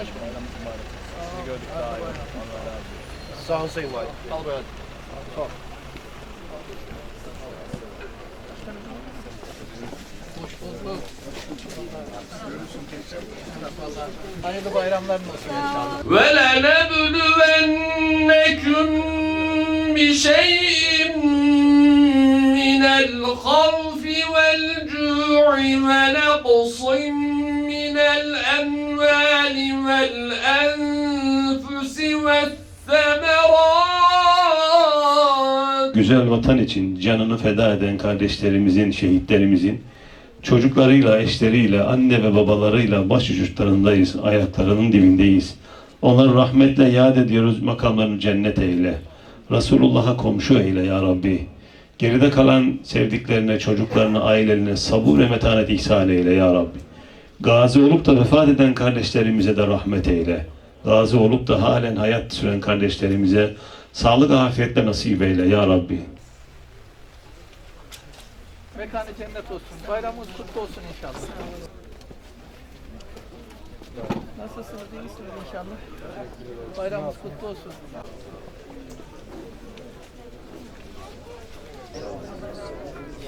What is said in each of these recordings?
Bayram mübarek. Sizi. Allah razı olsun. Sağ ol Sayın Valim. Al böyle. Sağ. Hoş bulduk. Hayırlı bayramlar olsun inşallah. Ve le nebluvennekum bi şey'in minel havfi vel cu'i ve neqsim الأموال والأنفس والثمرات güzel vatan için canını feda eden kardeşlerimizin, şehitlerimizin çocuklarıyla, eşleriyle, anne ve babalarıyla başuçlarındayız, ayaklarının dibindeyiz. Onları rahmetle yad ediyoruz, makamlarını cennet eyle. Resulullah'a komşu eyle ya Rabbi. Geride kalan sevdiklerine, çocuklarına, ailelerine sabır ve metanet ihsan eyle ya Rabbi. Gazi olup da vefat eden kardeşlerimize de rahmet eyle. Gazi olup da halen hayat süren kardeşlerimize sağlık afiyetle nasip eyle ya Rabbi. Mekanı cennet olsun. Bayramımız kutlu olsun inşallah. Nasılsınız? İyisiniz inşallah. Bayramımız kutlu olsun.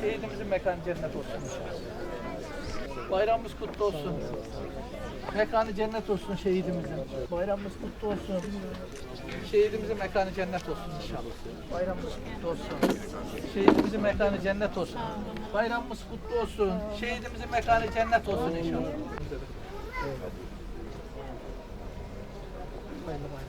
Şehidimizin mekanı cennet olsun inşallah. Bayramımız kutlu olsun. Mekanı cennet olsun şehidimizin. Bayramımız kutlu olsun. Şehidimizin mekanı cennet olsun inşallah. Bayramımız kutlu olsun. Şehidimizin mekanı cennet olsun. Bayramımız kutlu olsun. Şehidimizin mekanı cennet olsun inşallah bayramlar.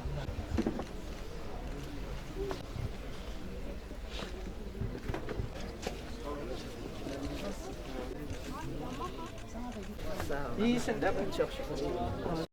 İyisin değil mi? Çok şükür.